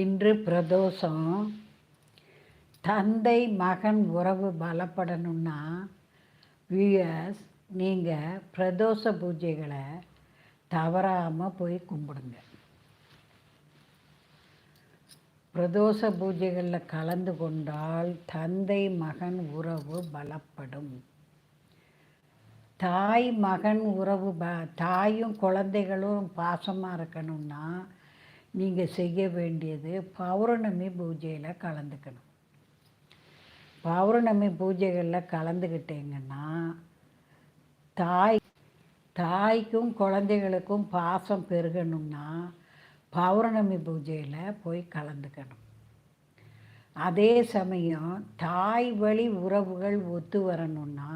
இன்று பிரதோஷம். தந்தை மகன் உறவு பலப்படணும்னா வியூயர்ஸ் நீங்கள் பிரதோஷ பூஜைகளை தவறாமல் போய் கும்பிடுங்க. பிரதோஷ பூஜைகளில் கலந்து கொண்டால் தந்தை மகன் உறவு பலப்படும். தாய் மகன் உறவு ப தாயும் குழந்தைகளும் பாசமாக இருக்கணும்னா நீங்கள் செய்ய வேண்டியது பௌர்ணமி பூஜையில் கலந்துக்கணும். பௌர்ணமி பூஜைகளில் கலந்துக்கிட்டீங்கன்னா தாய் தாய்க்கும் குழந்தைகளுக்கும் பாசம் பெருகணும்னா பௌர்ணமி பூஜையில் போய் கலந்துக்கணும். அதே சமயம் தாய் வழி உறவுகள் ஒத்து வரணும்னா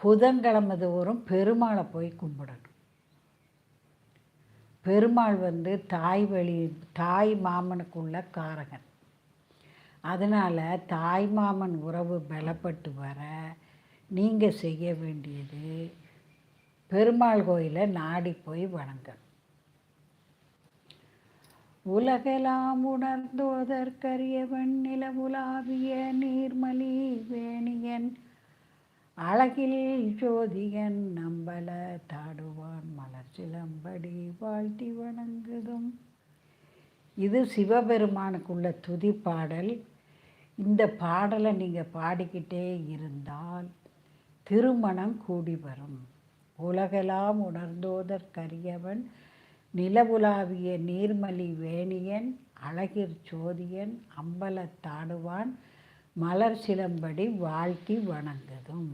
புதன்கிழமை தோறும் பெருமாளை போய் கும்பிடணும். பெருமாள் வந்து தாய் வழி தாய் மாமனுக்குள்ள காரகன். அதனால் தாய் மாமன் உறவு பலப்பட்டு வர நீங்கள் செய்ய வேண்டியது பெருமாள் கோயிலை நாடி போய் வணங்கணும். உலகெல்லாம் உணர்ந்தோதற்கரியவன் நிலவுலாவிய நீர்மலி வேணியன் அழகில் ஜோதிகன் நம்பல தாடுவான் மலர் சிலம்படி வாழ்த்தி வணங்குதும். இது சிவபெருமானுக்குள்ள துதி பாடல். இந்த பாடலை நீங்கள் பாடிக்கிட்டே இருந்தால் திருமணம் கூடி வரும். உலகெல்லாம் உணர்ந்தோதற்கரியவன் நிலவுலாவிய நீர்மலி வேணியன் அழகிற் சோதியன் அம்பலத்தாடுவான் மலர் சிலம்படி வாழ்த்தி வணங்குதும்.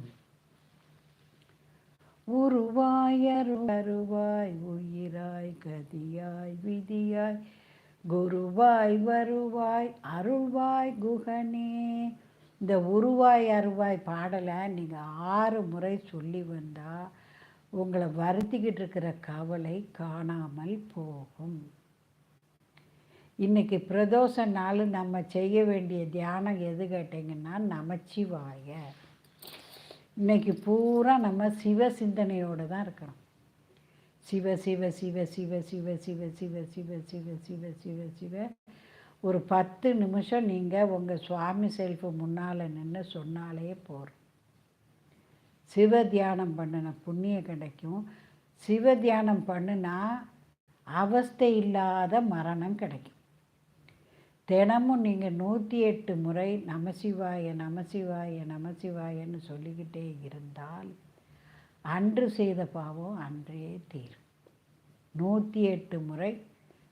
உருவாய் அருவாய் உயிராய் கதியாய் விதியாய் குருவாய் வருவாய் அருள்வாய் குகனே. இந்த உருவாய் அருவாய் பாடலை நீங்கள் ஆறு முறை சொல்லி வந்தால் உங்களை வருத்திக்கிட்டு இருக்கிற கவலை காணாமல் போகும். இன்றைக்கி பிரதோஷ நாள் நம்ம செய்ய வேண்டிய தியானம் எது கேட்டிங்கன்னா நமச்சிவாய இன்றைக்கி பூரா நம்ம சிவ சிந்தனையோடு தான் இருக்கணும் சிவ சிவ சிவ சிவ சிவ சிவ சிவ சிவ சிவ சிவ சிவ சிவ ஒரு பத்து நிமிஷம் நீங்கள் உங்கள் சுவாமி செல்ஃபு முன்னால் நின்று சொன்னாலே போகிறோம் சிவ தியானம் பண்ணின புண்ணியம் கிடைக்கும் சிவ தியானம் பண்ணினா அவஸ்தை இல்லாத மரணம் கிடைக்கும் தினமும் நீங்கள் நூற்றி எட்டு முறை நமசிவாய நமசிவாய நமசிவாயன்னு சொல்லிக்கிட்டே இருந்தால் அன்று செய்த பாவம் அன்றே தீரும். நூற்றி எட்டு முறை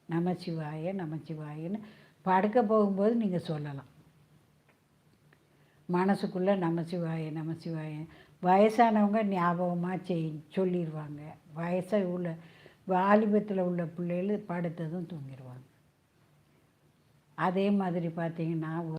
நமசிவாய நமசிவாயன்னு படுக்க போகும்போது நீங்கள் சொல்லலாம். மனசுக்குள்ளே நமசிவாய நமசிவாய வயசானவங்க ஞாபகமாக செய் சொல்லிடுவாங்க வயசை உள்ள வாலிபத்தில் உள்ள பிள்ளைகள் படுத்ததும் தூங்கிடுவாங்க அதே மாதிரி பார்த்திங்கன்னா